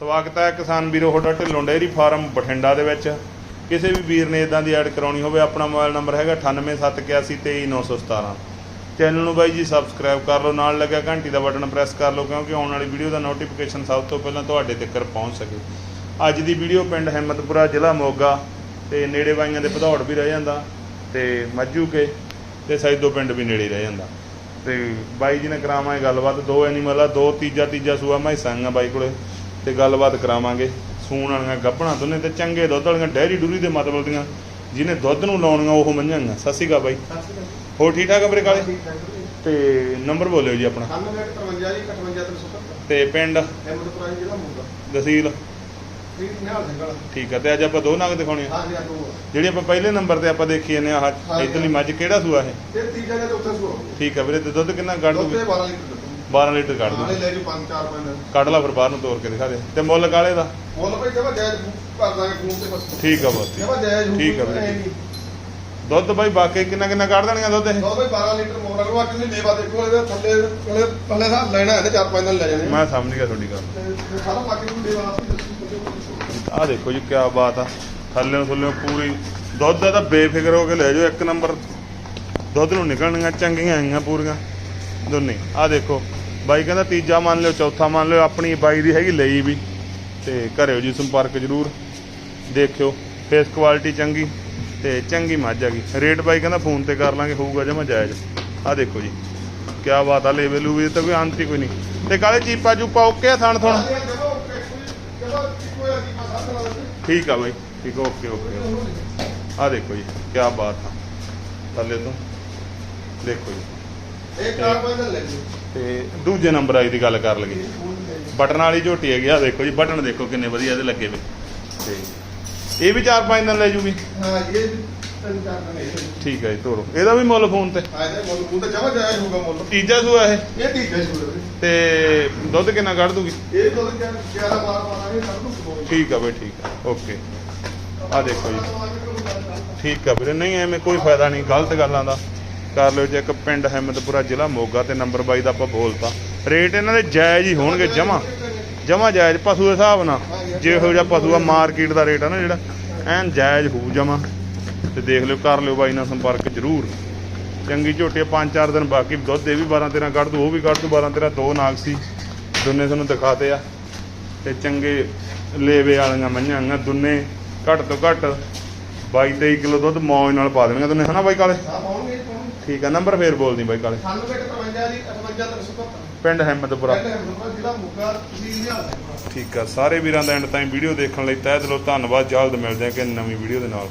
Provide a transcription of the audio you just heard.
ਸਵਾਗਤ ਹੈ ਕਿਸਾਨ ਵੀਰੋ, ਤੁਹਾਡਾ ਢਿੱਲੋਂ ਡੇਅਰੀ ਫਾਰਮ ਬਠਿੰਡਾ ਦੇ ਵਿੱਚ। ਕਿਸੇ ਵੀ ਵੀਰ ਨੇ ਇਦਾਂ ਦੀ ਐਡ ਕਰਾਉਣੀ ਹੋਵੇ, ਆਪਣਾ ਮੋਬਾਈਲ ਨੰਬਰ ਹੈਗਾ 9871823917 ਚੈਨਲ ਨੂੰ ਬਾਈ ਜੀ ਸਬਸਕ੍ਰਾਈਬ ਕਰ ਲਓ, ਨਾਲ ਲੱਗਿਆ ਘੰਟੀ ਦਾ ਬਟਨ ਪ੍ਰੈਸ ਕਰ ਲਓ, ਕਿਉਂਕਿ ਆਉਣ ਵਾਲੀ ਵੀਡੀਓ ਦਾ ਨੋਟੀਫਿਕੇਸ਼ਨ ਸਭ ਤੋਂ ਪਹਿਲਾਂ ਤੁਹਾਡੇ ਤੱਕ ਪਹੁੰਚ ਸਕੇ। ਅੱਜ ਦੀ ਵੀਡੀਓ ਪਿੰਡ ਹਿੰਮਤਪੁਰਾ, ਜ਼ਿਲ੍ਹਾ ਮੋਗਾ ਤੇ ਨੇੜੇ ਬਾਈਆਂ ਦੇ ਭਦੌੜ ਵੀ ਰਹਿ ਜਾਂਦਾ ਤੇ ਮੱਜੂ ਕੇ ਤੇ ਸੈਦੋ ਪਿੰਡ ਵੀ ਨੇੜੇ ਰਹਿ ਜਾਂਦਾ। ਤੇ ਬਾਈ ਜੀ ਨੇ ਕਰਾਵਾਂਗੇ ਗੱਲਬਾਤ, ਦੋ ਐਨੀਮਲ ਆ, ਦੋ ਤੀਜਾ ਤੀਜਾ ਸੂਆ ਮੈਸਾਂ ਆ ਬਾਈ ਕੋਲੇ। ਤੇ ਗੱਲਬਾਤ ਕਰਾਵਾਂਗੇ। ਸੂਣ ਵਾਲੀਆਂ ਗੱਭਣਾ ਦੋਨੇ ਤੇ ਚੰਗੇ ਦੁੱਧ ਵਾਲੀਆਂ ਡੈਰੀ ਡੂਰੀ ਦੇ ਮਤਲਬ ਦੀਆਂ ਜਿਹਨੇ ਦੁੱਧ ਨੂੰ ਲਾਉਣੀਆਂ ਉਹ ਮੰਝਾਂ ਆ ਸਤਿ ਸ਼੍ਰੀ ਅਕਾਲ ਬਾਈ। ਹੋਰ ਠੀਕ ਠਾਕ ਵੀਰੇ ਕਾਲੇ? ਤੇ ਨੰਬਰ ਬੋਲਿਓ ਜੀ ਆਪਣਾ। ਤੇ ਪਿੰਡ? ਤਹਿਸੀਲ ਠੀਕ ਆ ਤੇ ਅੱਜ ਆਪਾਂ ਦੋ ਨਗ ਦਿਖਾਉਣੇ ਆ। ਜਿਹੜੀ ਆਪਾਂ ਪਹਿਲੇ ਨੰਬਰ ਤੇ ਆਪਾਂ ਦੇਖੀ ਜਾਂਦੇ ਆ ਇਧਰਲੀ ਮੱਝ ਕਿਹੜਾ ਸੂਆ ਇਹ? ਠੀਕ ਆ ਵੀਰੇ ਤੇ ਦੁੱਧ ਕਿੰਨਾ ਕੱਢ ਦੂਗੀ 12 ਲੀਟਰ ਕੱਢ ਦੂਗੀ ਕੱਢ ਲਾ ਫਿਰ ਬਾਹਰ ਨੂੰ ਤੋੜ ਕੇ ਦਿਖਾ ਦੇ। ਤੇ ਮੁੱਲ ਕਾਲੇ ਦਾ? ਠੀਕ ਆ ਬਸ ਠੀਕ। ਠੀਕ ਆ ਵੀਰੇ ਦੁੱਧ ਬਾਈ ਬਾਕੀ ਕਿੰਨਾ ਕਿੰਨਾ ਕੱਢ ਦੇਣੀਆਂ ਦੁੱਧ ਇਹ? ਮੈਂ ਸਮਝ ਗਿਆ ਤੁਹਾਡੀ ਗੱਲ। ਆਹ ਦੇਖੋ ਜੀ ਕੀ ਬਾਤ ਆ। ਥੱਲੇ ਨੂੰ ਥੱਲੇ ਪੂਰੀ ਦੁੱਧ ਦਾ ਤਾਂ ਬੇਫਿਕਰ ਹੋ ਕੇ ਲੈ ਜਾਓ। ਇੱਕ ਨੰਬਰ ਦੁੱਧ ਨੂੰ ਨਿਕਲਣੀਆਂ ਚੰਗੀਆਂ ਆਈਆਂ ਪੂਰੀਆਂ। ਦੋਨੇ। ਆਹ ਦੇਖੋ ਬਾਈ ਕਹਿੰਦਾ ਤੀਜਾ ਮੰਨ ਲਿਓ, ਚੌਥਾ ਮੰਨ ਲਿਓ, ਆਪਣੀ ਬਾਈ ਦੀ ਹੈਗੀ ਲਈ ਵੀ। ਤੇ ਕਰਿਓ ਜੀ ਸੰਪਰਕ ਜ਼ਰੂਰ ਦੇਖਿਓ ਫੇਸ ਕੁਆਲਿਟੀ ਚੰਗੀ ਤੇ ਚੰਗੀ ਮੱਝ ਹੈਗੀ। ਰੇਟ ਬਾਈ ਕਹਿੰਦਾ ਫੋਨ ਤੇ ਕਰ ਲਾਂਗੇ, ਹੋਊਗਾ ਜਮਾ ਜਾਇਜ਼। ਆਹ ਦੇਖੋ ਜੀ ਕੀ ਬਾਤ ਆ ਲੈਵਲ ਵੀ ਤਾਂ ਕੋਈ ਅੰਤ ਹੀ ਕੋਈ ਨਹੀਂ। ਤੇ ਕਾਲੇ ਚੀਪਾ ਚੂਪਾ ਓਕੇ ਆ, ਥਣ ਥਣ? ਠੀਕ ਆ ਬਾਈ, ਠੀਕ ਓਕੇ ਓਕੇ ਆ ਦੇਖੋ ਜੀ ਕੀ ਬਾਤ ਆ, ਥੱਲੇ ਤੋਂ। ਦੇਖੋ ਜੀ। ਤੇ ਦੂਜੇ ਨੰਬਰ ਆਈ ਦੀ ਗੱਲ ਕਰ ਲਈਏ। ਬਟਨ ਵਾਲੀ ਝੋਟੀ ਹੈਗੀ ਆ ਦੇਖੋ ਜੀ ਬਟਨ ਦੇਖੋ ਕਿੰਨੇ ਵਧੀਆ ਇਹਦੇ ਲੱਗੇ ਵੇ। ਤੇ ਇਹ ਵੀ 4-5 ਦਿਨ ਲੈ ਜੂਗੀ? ਠੀਕ ਹੈ ਜੀ ਤੋਰੋ ਇਹਦਾ ਵੀ ਮੁੱਲ ਫੋਨ ਤੇ? ਤੀਜਾ ਸੂਆ ਇਹ? ਤੇ ਦੁੱਧ ਕਿੰਨਾ ਕੱਢ ਦੂਗੀ? ਠੀਕ ਆ ਬਈ ਠੀਕ ਆ। ਓਕੇ। ਆ ਦੇਖੋ ਜੀ। ਠੀਕ ਆ ਵੀਰੇ ਨਹੀਂ ਐਵੇਂ ਕੋਈ ਫਾਇਦਾ ਨਹੀਂ ਗਲਤ ਗੱਲਾਂ ਦਾ। ਕਰ ਲਿਓ ਚੈੱਕ ਪਿੰਡ ਹਿੰਮਤਪੁਰਾ ਜ਼ਿਲ੍ਹਾ ਮੋਗਾ ਤੇ ਨੰਬਰ 22 ਦਾ ਆਪਾਂ ਬੋਲਤਾ। ਰੇਟ ਇਹਨਾਂ ਦੇ ਜਾਇਜ਼ ਹੀ ਹੋਣਗੇ ਜਮਾ। ਜਮਾ ਜਾਇਜ਼ ਪਸ਼ੂ ਦੇ ਹਿਸਾਬ ਨਾਲ। ਜਿਹੋ ਜਿਹਾ ਪਸ਼ੂ ਆ ਮਾਰਕੀਟ ਦਾ ਰੇਟ ਆ ਨਾ ਜਿਹੜਾ ਐਨ ਜਾਇਜ਼ ਹੋਊ ਜਮਾ। ਤੇ ਦੇਖ ਲਿਓ ਕਰ ਲਿਓ ਬਾਈ ਨਾਲ ਸੰਪਰਕ ਜ਼ਰੂਰ। ਚੰਗੀ ਝੋਟੀ ਆ, ਪੰਜ ਚਾਰ ਦਿਨ ਬਾਕੀ ਦੁੱਧ ਇਹ ਵੀ 12 13 ਕੱਢ ਦੂ ਉਹ ਵੀ ਕੱਢ ਦੂ 12 13 ਦੋ ਨਾਗ ਸੀ। ਦੋਨੇ ਤੁਹਾਨੂੰ ਦਿਖਾਤੇ ਆ। ਤੇ ਚੰਗੇ ਲੇਵੇ ਵਾਲੀਆਂ ਮੱਝਾਂ ਆ ਦੁੰਨੇ ਘੱਟ ਤੋਂ ਘੱਟ 22 23 ਕਿਲੋ ਦੁੱਧ ਮੌਜ ਨਾਲ ਪਾ ਦੇਣਗੇ। ਦੋਨੇ ਹਨਾ ਬਾਈ ਕਾਲੇ? ਠੀਕ ਆ ਨੰਬਰ ਫੇਰ ਬੋਲਦੀ ਬਾਈ ਕਾਲੇ। ਪਿੰਡ ਹਿੰਮਤਪੁਰਾ ਠੀਕ ਆ, ਸਾਰੇ ਵੀਰਾਂ ਦਾ ਐਂਡ ਤਾਈਂ ਵੀਡੀਓ ਦੇਖਣ ਲਈ ਤਹਿ ਦਿਲੋਂ ਧੰਨਵਾਦ, ਜਲਦ ਮਿਲਦੇ ਹਾਂ ਕਿ ਨਵੀਂ ਵੀਡੀਓ ਦੇ ਨਾਲ।